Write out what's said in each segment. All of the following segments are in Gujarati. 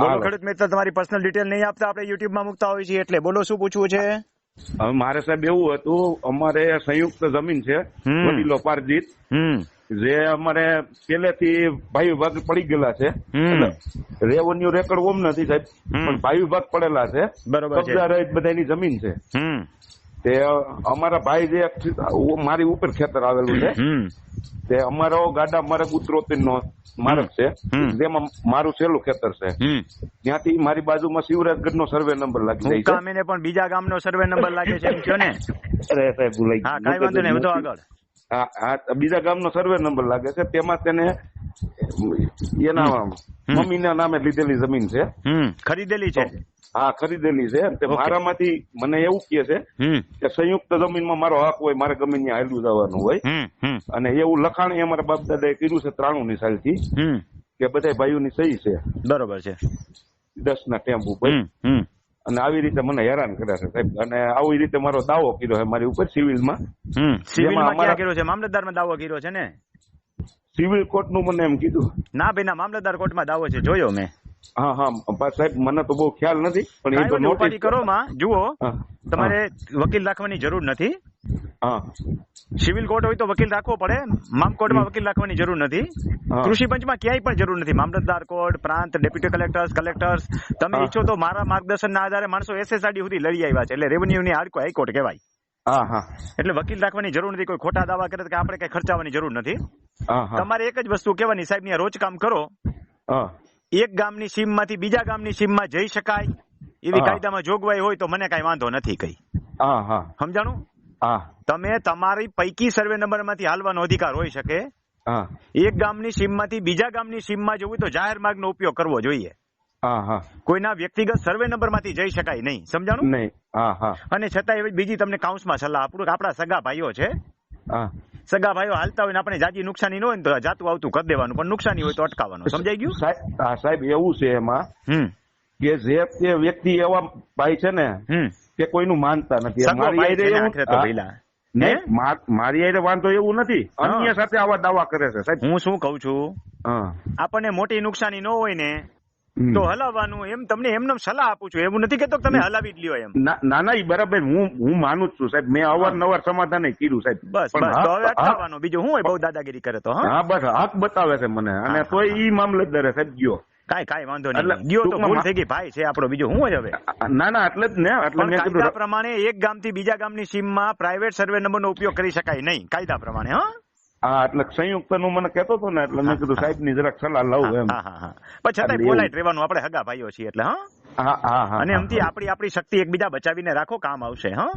બોલો. ખેડૂત મિત્ર તમારી પર્સનલ ડિટેલ નહીં આપતા આપણે યુટ્યુબમાં મૂકતા હોય છીએ એટલે. બોલો શું પૂછવું છે? મારે સાહેબ એવું હતું અમારે સંયુક્ત જમીન છે વડીલો પારજીત જે અમારે પેલેથી ભાઈ વિભાગ પડી ગયેલા છે. રેવન્યુ રેકોર્ડ ઓમ નથી સાહેબ. પણ ભાઈ વિભાગ પડેલા છે. બરોબર કબજા રહિત બધાની જમીન છે. તે અમારા ભાઈ જે મારી ઉપર ખેતર આવેલું છે. તે અમારો ગાડા માર્ગ ઉત્તરોત્તર નો માર્ગ છે. જેમાં મારું છેલ્લું ખેતર છે. ત્યાંથી મારી બાજુમાં શિવરાજગઢ નો સર્વે નંબર લાગી જાય છે. મુકામીને પણ બીજા ગામનો સર્વે નંબર લાગે છે એમ કયો ને? અરે સાહેબ ભૂલાઈ હા કાઈ વાંધો નહીં વધો આગળ. હા હા બીજા ગામનો સર્વે નંબર લાગે છે. તેમાં તેને એના મમ્મીના નામે લીધેલી જમીન છે. ખરીદેલી છે? હા ખરીદેલી છે. તે. મારામાંથી મને એવું કહે છે કે સંયુક્ત જમીનમાં મારો હક હોય મારે ગમે ત્યાં હાલ્યું જવાનું હોય. અને એવું લખાણ એ અમારા બાપ દાદાએ કર્યું છે ત્રાણું ની સાલથી થી કે બધા ભાઈઓની સહી છે. બરોબર છે. દસ ના ટેમ્પ ઉપર. અને આવી રીતે મને હેરાન કર્યા છે સાહેબ. અને આવી રીતે મારો દાવો કર્યો છે મારી ઉપર સિવિલમાં. માં સિવિલમાં અમારા- કર્યો છે? મામલતદારમાં દાવો કર્યો છે ને? સિવિલ કોર્ટનું મને એમ કીધું. ના ભાઈ ના મામલતદાર કોર્ટમાં દાવો છે જોયો મેં. હા હા સાહેબ મને તો બહુ ખ્યાલ નથી પણ એ તો નોટિસ કરો માં જુઓ તમારે વકીલ રાખવાની જરૂર નથી. હા. સિવિલ કોર્ટ હોય તો વકીલ રાખવો પડે મામ કોર્ટમાં વકીલ રાખવાની જરૂર નથી. કૃષિ પંચમાં ક્યાંય પણ જરૂર નથી. મામલતદાર કોર્ટ પ્રાંત ડેપ્યુટી કલેક્ટર્સ કલેક્ટર્સ તમે ઈચ્છો તો મારા માર્ગદર્શનના આધારે માણસો એસએસઆરડી સુધી લડી આવ્યા છે. એટલે રેવન્યુની હાઈકોર્ટ કહેવાય. એટલે વકીલ રાખવાની જરૂર નથી. કોઈ ખોટા દાવા કરે કે આપણે કઈ ખર્ચાવાની જરૂર નથી. તમારે એક જ વસ્તુ કહેવાની સાહેબ ને રોજ કામ કરો. એક ગામની સીમમાંથી બીજા ગામની સીમમાં જઈ શકાય એવી કાયદામાં જોગવાઈ હોય તો મને કઈ વાંધો નથી કઈ. સમજાણું? તમે તમારી પૈકી સર્વે નંબરમાંથી હાલવાનો અધિકાર હોઈ શકે. એક ગામની સીમમાંથી બીજા ગામની સીમમાં જવું તો જાહેર માર્ગનો ઉપયોગ કરવો જોઈએ. કોઈના વ્યક્તિગત સર્વે નંબરમાંથી જઈ શકાય નહીં. સમજાણું? નહીં. અને છતાં એવી બીજી તમને કાઉન્સમાં સલાહ આપણું આપણા સગા ભાઈઓ છે. સગા ભાઈઓ હાલતા હોય ને આપણે જાજી નુકસાની ન હોય ને તો જાતું આવતું કરી દેવાનું. પણ નુકસાની હોય તો અટકાવવાનું. સમજાઈ ગયું? સાહેબ હા સાહેબ એવું છે એમાં કે જે તે વ્યક્તિ એવા ભાઈ છે ને કે કોઈનું માનતા નથી. મારી તો હારે વાંધો એવું નથી. હા. અન્ય સાથે આવા દાવા કરે છે. સાહેબ હું શું કઉ છું? હા. આપણને મોટી નુકસાની ન હોય ને. તો હલાવવાનું એમ તમને એમને સલાહ આપું છું. એવું નથી કેતો તમે હલાવી જ લ્યો એમ. ના ના બરાબર હું હું માનું છું સાહેબ. મેં અવારનવાર સમાધાન કીધું સાહેબ. બસ બસ. તો હવે બીજું હું બહુ દાદાગીરી કરે તો હા? બસ હક બતાવે છે મને. અને તો ઈ મામલતદારે સાહેબ ગયો. કાઈ કાઈ વાંધો નહીં. ગયો તો ભૂલ થઈ ગઈ. ભાઈ છે આપણો. બીજું હું જ હવે? ના ના એટલે જ ને એટલે મેં કીધું પ્રમાણે એક ગામથી બીજા ગામની સીમમાં પ્રાઇવેટ સર્વે નંબરનો ઉપયોગ કરી શકાય નહીં. કાયદા પ્રમાણે હા? હા એટલે સંયુક્તનું મને કેતો હતો ને એટલે મેં કીધું સાહેબની જરાક સલાહ લઉં એમ. હા હા હા. પણ છતાં એટલે રહેવાનું આપણે હગા ભાઈઓ છીએ એટલે હા? હા હા હા અને હા. એમથી આપણી આપણી શક્તિ એકબીજા બચાવીને રાખો કામ આવશે હા?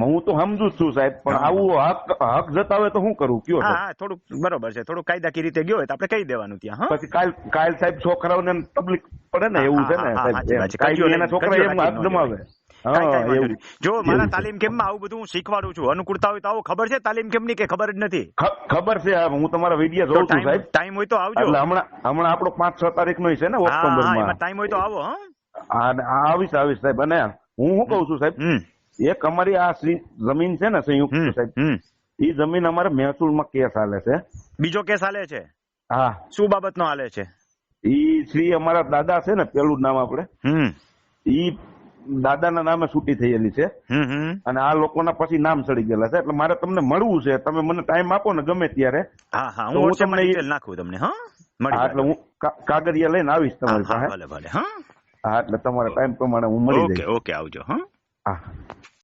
હું તો સમજુ છું સાહેબ પણ આવું હક હક જતાવે તો શું કરું? કયો હા હા થોડુંક બરોબર છે થોડુંક કાયદાકીય રીતે ગયો હોય તો આપણે કહી દેવાનું ત્યાં હા? પછી કાલ કાલ સાહેબ છોકરાઓને તકલીફ પડે ને એવું છે ને હા, હા, સાહેબ છોકરા એમ હક જમાવે. જો મારા. તાલીમ કેમ્પમાં આવું બધું હું શીખવાડું છું. અનુકૂળતા હોય તો આવું ખબર છે તાલીમ કેમ્પની કે ખબર જ નથી? ખબર છે હું તમારા વીડિયો જોઉં છું સાહેબ. ટાઈમ હોય તો આવજો. હમણાં હમણાં આપણો પાંચ છ તારીખ નો છે ને ઓક્ટોબરમાં ટાઈમ હોય તો આવો હા. ને આવીશ આવીશ સાહેબ. અને હું શું કઉ છું સાહેબ? એક અમારી આ શ્રી- જમીન છે ને સંયુક્ત સાહેબ એ જમીન અમારે મહેસૂલમાં કેસ હાલે છે. બીજો કેસ હાલે છે? હા. શું બાબતનો હાલે છે? ઈ શ્રી અમારા દાદા છે ને પેલું નામ આપણે. ઈ દાદાના નામે છૂટી થયેલી છે. અને આ લોકોના પછી નામ ચડી ગયેલા છે. એટલે મારે તમને મળવું છે. તમે મને ટાઈમ આપો ને ગમે ત્યારે. હા હા. હું હું તમને નાખું તમને હા? એટલે હું કાગરિયા લઈને આવીશ. તમારી પાસે. ભલે ભલે હા? એટલે તમારા ટાઈમ પ્રમાણે હું મળી ઓકે ઓકે આવજો હા.